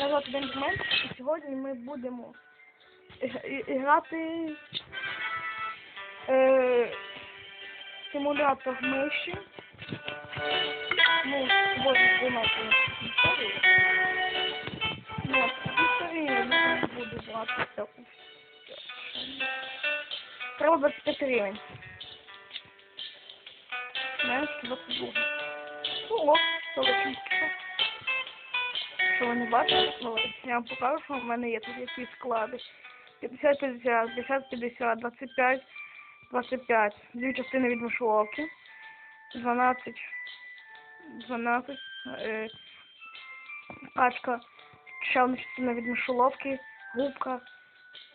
народ Бендмен. І сьогодні ми будемо грати е, симулятор миші. Ну, сьогодні приймати історію. Ну, історію я буду грати таку. Треба 25 гривень. Менше 22. Ну, ок, 48 якщо не бачите, ну, я вам покажу, що в мене є тут якісь склади. 50-50, 50-50, 25, 25, дві частини від мишоловки, 12, 12, е, качка, ще одна частина від мишоловки, губка.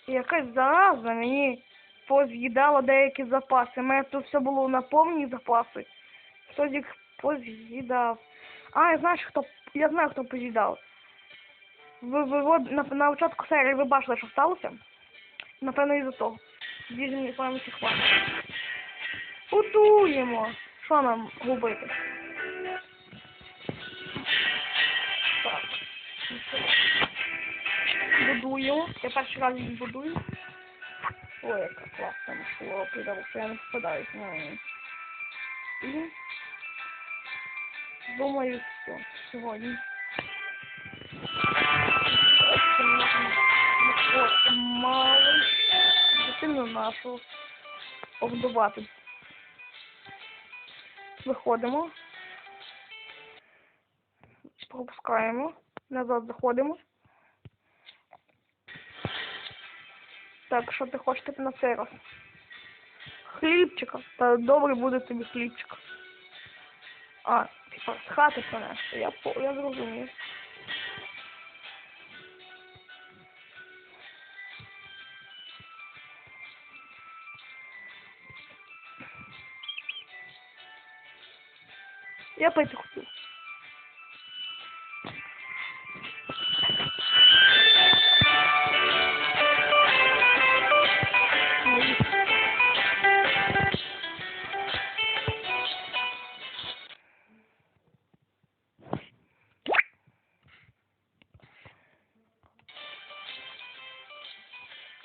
І якась зараза мені поз'їдала деякі запаси. У мене тут все було на повні запаси. Хтось їх поз'їдав. А, я знаю, хто я знаю, хто поз'їдав. Ви, ви, от на, на початку серії ви бачили, що сталося? Напевно, із-за того. Діжні пам'яті хватить. Готуємо. Що нам губити? Так. Будуємо. Я перший раз її будую. Ой, яка класна машина, придав, що я не впадаю. І думаю, все, сьогодні. Мало дитину нашу погодувати. Виходимо. Пропускаємо. Назад заходимо. Так, що ти хочеш на цей раз? Хлібчика. Та добре буде тобі хлібчик. А, типа з хати принести. Я, я зрозумів. Я пойти куплю.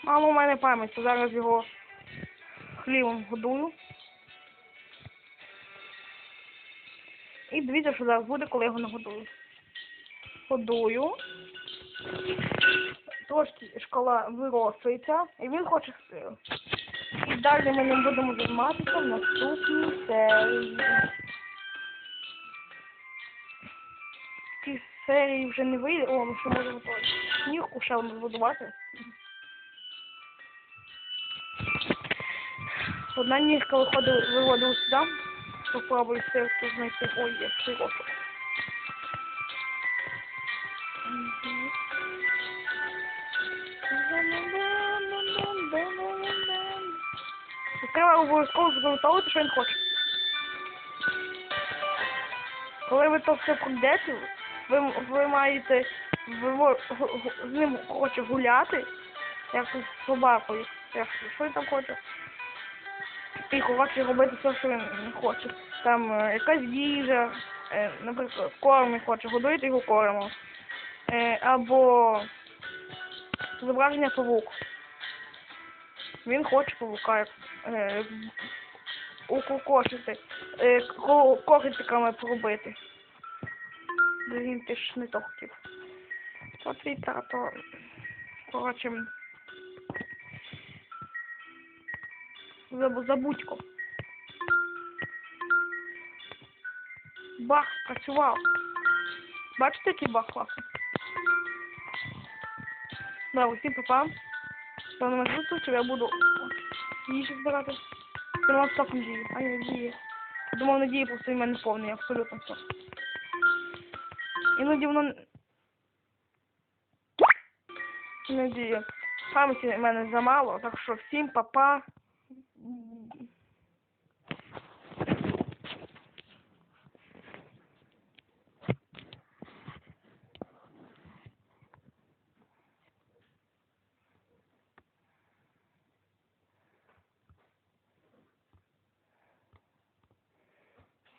Мама у мене пам'ять, зараз його хлібом годую. І дивіться, що зараз буде, коли я його нагодую. Годую. Трошки шкала виросується, і він хоче сиру. І далі ми ним будемо займатися в наступній серії. В цій серії вже не вийде. О, ми ще можемо сніг одну збудувати. Одна ніжка виходила, виводила сюди. Попробую сирку знайти. Ой, є. І Треба обов'язково зготовити, що він хоче. Коли ви то все пройдете, ви, ви маєте ви, з ним хоче гуляти, як з собакою. Як, що він там хоче? І хоче робити все, що він хоче. Там е, якась їжа, е, наприклад, корм він хоче, годуєте його кормом. Е, або зображення павук. Він хоче павука е, укокошити, е, ко- когтиками пробити. Блін, ти ж не то хотів. То твій тато, коротше, забудько. Бах працював. Бачите, який бах класний? Да, усім попам. Та на зустрічі я буду їжу збирати. Вам так не діє. А я діє. Думав, надії просто в мене повний, абсолютно все. Іноді воно не діє. Пам'яті в мене замало, так що всім папа.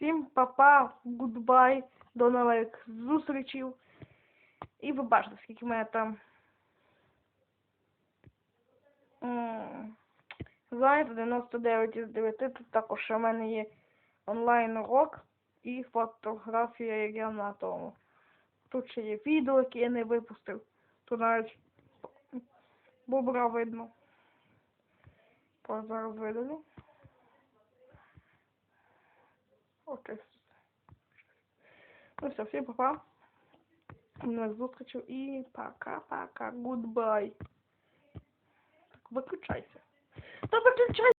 Всім папа, гудбай, до нових зустрічей. І ви бачите, скільки мене там. Зайнято 99 із 9. Тут також у мене є онлайн урок і фотографія, як я на тому. Тут ще є відео, яке я не випустив. Тут навіть бобра видно. Ось зараз Окей. Ну все, всім па-па. До зустрічі і пока-пока. Гудбай. Так, виключайся. Та виключайся.